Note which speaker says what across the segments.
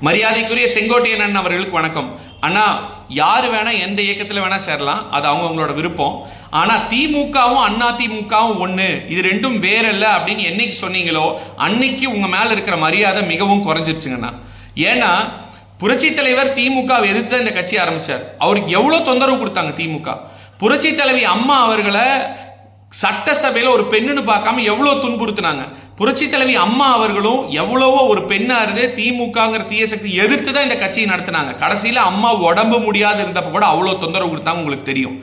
Speaker 1: மரியாதைக்குரிய செங்கோட்டையன் அண்ணன் அவர்களுக்கு வணக்கம். அண்ணா யார் வேணா எந்த இயக்கத்தில் வேணா சேரலாம். அது அவங்கவுங்களோட விருப்பம். ஆனா திமுகவும் அண்ணா திமுகவும் ஒன்று இது ரெண்டும் வேற இல்லை அப்படின்னு என்னைக்கு சொன்னீங்களோ அன்னைக்கு உங்க மேல இருக்கிற மரியாதை மிகவும் குறைஞ்சிருச்சுங்கண்ணா ஏன்னா புரட்சி தலைவர் திமுக எதிர்த்து தான் இந்த கட்சி ஆரம்பிச்சார். அவருக்கு எவ்வளோ தொந்தரவு கொடுத்தாங்க திமுக. புரட்சி தலைவி அம்மா அவர்களை சட்டசபையில் ஒரு பெண்ணுன்னு பார்க்காம எவ்வளோ துன்புறுத்தினாங்க? புரட்சி தலைவி அம்மா அவர்களும் எவ்வளவோ ஒரு பெண்ணா இருந்து திமுகங்கிற தீய சக்தி எதிர்த்து தான் இந்த கட்சியை நடத்தினாங்க. கடைசியில் அம்மா உடம்பு முடியாது இருந்தப்ப கூட அவ்வளோ தொந்தரவு கொடுத்தாங்க உங்களுக்கு தெரியும்.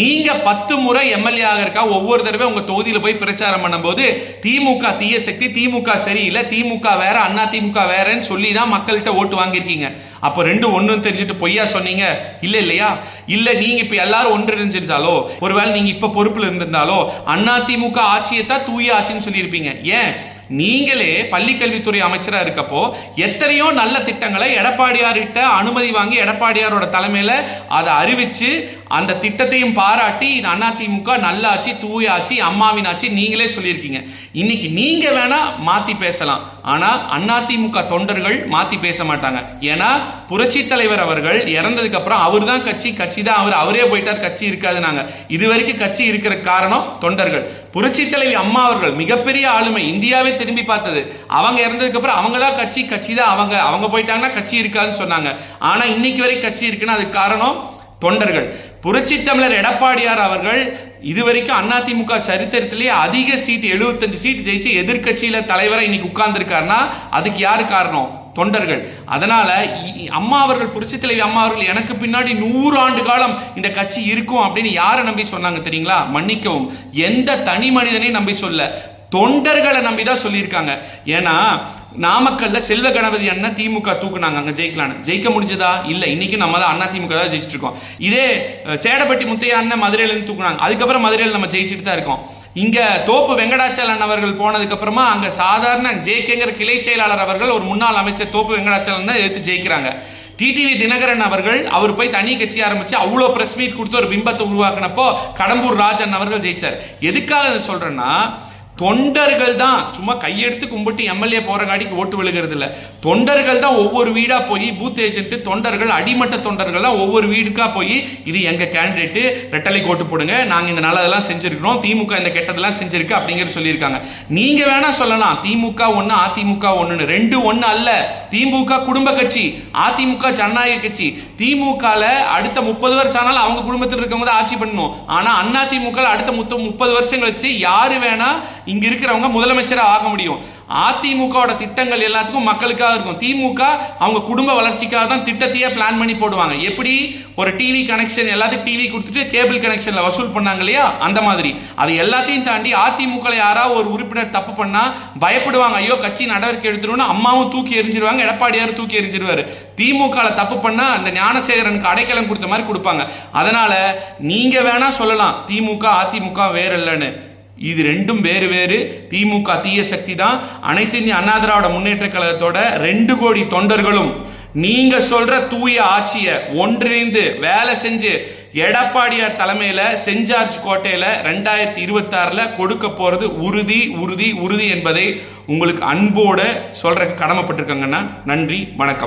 Speaker 1: நீங்க பத்து முறை எம்எல்ஏ ஆக இருக்கா ஒவ்வொரு தடவை உங்க தொகுதியில போய் பிரச்சாரம் பண்ணும்போது திமுக தீய சக்தி திமுக சரியில்லை திமுக வேற அண்ணா திமுக வேறன்னு சொல்லி தான் மக்கள்கிட்ட ஓட்டு வாங்கியிருக்கீங்க. அப்போ ரெண்டு ஒண்ணும் தெரிஞ்சுட்டு பொய்யா சொன்னீங்க? இல்லை இல்லையா? இல்லை நீங்க இப்போ எல்லாரும் ஒன்றிணைஞ்சிருந்தாலோ ஒருவேளை நீங்க இப்போ பொறுப்பில் இருந்திருந்தாலோ அண்ணா திமுக ஆட்சியை தான் தூய ஆட்சின்னு சொல்லியிருப்பீங்க. ஏன்? நீங்களே பள்ளிக்கல்வித்துறை அமைச்சரா இருக்கப்போ எத்தனையோ நல்ல திட்டங்களை எடப்பாடியார்கிட்ட அனுமதி வாங்கி எடப்பாடியாரோட தலைமையில அதை அறிவிச்சு அந்த திட்டத்தையும் பாராட்டி இது அதிமுக நல்லாச்சு ஆட்சி தூய அம்மாவின் ஆட்சி நீங்களே சொல்லியிருக்கீங்க. இன்னைக்கு நீங்க வேணா மாத்தி பேசலாம். ஆனா அதிமுக தொண்டர்கள் மாத்தி பேச மாட்டாங்க. ஏன்னா புரட்சி தலைவர் அவர்கள் இறந்ததுக்கு அப்புறம் அவர் தான் கட்சி கட்சி தான் அவர் அவரே போயிட்டார் கட்சி இருக்காது நாங்க இது வரைக்கும் கட்சி இருக்கிற காரணம் தொண்டர்கள். புரட்சி தலைவி அம்மா அவர்கள் மிகப்பெரிய ஆளுமை. இந்தியாவே திரும்பி பார்த்தது. அவங்க இறந்ததுக்கு அப்புறம் அவங்க தான் கட்சி கட்சி தான் அவங்க. அவங்க போயிட்டாங்கன்னா கட்சி இருக்காதுன்னு சொன்னாங்க. ஆனா இன்னைக்கு வரை கட்சி இருக்குன்னா அதுக்கு காரணம் தொண்டர்கள். புரட்சி தமிழர் எடப்பாடியார் அவர்கள் இதுவரைக்கும் அதிமுக சரித்திரத்திலேயே அதிக சீட் 75 சீட் ஜெயிச்சு எதிர்க்கட்சியில தலைவரை இன்னைக்கு உட்கார்ந்துருக்காருன்னா அதுக்கு யாரு காரணம்? தொண்டர்கள். அதனால அம்மா அவர்கள் புரட்சி தலைவி அம்மா அவர்கள் எனக்கு பின்னாடி நூறு ஆண்டு காலம் இந்த கட்சி இருக்கும் அப்படின்னு யாரை நம்பி சொன்னாங்க தெரியுங்களா? மன்னிக்கவும். எந்த தனி மனிதனையும் நம்பி சொல்ல. தொண்டர்களை நம்பி தான் சொல்லியிருக்காங்க. ஏன்னா நாமக்கல்ல செல்வ கணபதி அண்ணன் திமுக தூக்குனாங்க அங்க ஜெயிக்கலான்னு. ஜெயிக்க முடிஞ்சதா? இல்ல. இன்னைக்கு நம்ம தான் அண்ணா திமுக தான் ஜெயிச்சிட்டு இருக்கோம் இதே சேடப்பட்டி முத்தையா அண்ணன் மதுரையில இருந்து தூக்குனாங்க. அதுக்கப்புறம் மதுரையில் நம்ம ஜெயிச்சுட்டு தான் இருக்கோம். இங்க தோப்பு வெங்கடாச்சலன் அவர்கள் போனதுக்கு அப்புறமா அங்க சாதாரண ஜேகேங்கிற கிளை செயலாளர் அவர்கள் ஒரு முன்னாள் அமைச்சர் தோப்பு வெங்கடாச்சலன் எடுத்து ஜெயிக்கிறாங்க. டிடிவி தினகரன் அவர்கள் அவர் போய் தனி கட்சி ஆரம்பிச்சு அவ்வளோ பிரஸ் மீட் கொடுத்து ஒரு பிம்பத்தை உருவாக்குனப்போ கடம்பூர் ராஜன் அவர்கள் ஜெயிச்சார். எதுக்காக சொல்றேன்னா தொண்டர்கள் தான் சும்மா கையெடுத்து கும்பிட்டு எம்எல்ஏ போறங்காட்டிக்கு ஓட்டு விழுகிறது இல்ல தொண்டர்கள் தான் ஒவ்வொரு வீடா போய் பூத் ஏஜென்ட் தொண்டர்கள் அடிமட்ட தொண்டர்கள் தான் ஒவ்வொரு வீடுக்கா போய் இது எங்க கேண்டிடேட் ரெட்டலை ஓட்டு போடுங்க நாங்க இந்த நல்லதெல்லாம் செஞ்சிருக்கிறோம் திமுக இந்த கெட்டதெல்லாம் செஞ்சிருக்கு அப்படிங்கிற சொல்லியிருக்காங்க. நீங்க வேணா சொல்லலாம் திமுக ஒண்ணு அதிமுக ஒண்ணுன்னு. ரெண்டு ஒண்ணு அல்ல திமுக குடும்ப கட்சி அதிமுக ஜனநாயக கட்சி. திமுகல அடுத்த முப்பது வருஷம் ஆனாலும் அவங்க குடும்பத்தில் இருக்கவங்க தான் ஆட்சி பண்ணணும். ஆனா அண்ணா அடுத்த முப்பது வருஷம் கழிச்சு யாரு வேணா இங்க இருக்கிறவங்க முதலமைச்சராக ஆக முடியும். அதிமுகவோட திட்டங்கள் எல்லாத்துக்கும் மக்களுக்காக இருக்கும். திமுக அவங்க குடும்ப வளர்ச்சிக்காக தான் திட்டத்தையே பிளான் பண்ணி போடுவாங்க. எப்படி? ஒரு டிவி கனெக்ஷன் எல்லாத்துக்கும் டிவி கொடுத்துட்டு கேபிள் கனெக்ஷன்ல வசூல் பண்ணாங்க இல்லையா? அந்த மாதிரி. அது எல்லாத்தையும் தாண்டி அதிமுக யாராவது ஒரு உறுப்பினர் தப்பு பண்ணா பயப்படுவாங்க. ஐயோ கட்சி நடவடிக்கை எடுத்துருன்னு அம்மாவும் தூக்கி எரிஞ்சிருவாங்க எடப்பாடியார் தூக்கி எரிஞ்சிருவாரு திமுக தப்பு பண்ணா அந்த ஞானசேகரனுக்கு அடைக்கலம் கொடுத்த மாதிரி கொடுப்பாங்க. அதனால நீங்க வேணா சொல்லலாம் திமுக அதிமுக வேற இல்லைன்னு இது ரெண்டும் வேறு வேறு. திமுக தீய சக்தி தான் அனைத்து இந்திய அண்ணா திராவிட முன்னேற்ற கழகத்தோட ரெண்டு கோடி தொண்டர்களும் நீங்க சொல்ற தூய ஆட்சியை ஒன்றிணைந்து வேலை செஞ்சு எடப்பாடியார் தலைமையில செஞ்சார்ஜ் கோட்டையில ரெண்டாயிரத்தி இருபத்தி ஆறுல கொடுக்க போறது உறுதி உறுதி உறுதி என்பதை உங்களுக்கு அன்போட சொல்ற கடமைப்பட்டிருக்காங்கன்னா நன்றி வணக்கம்.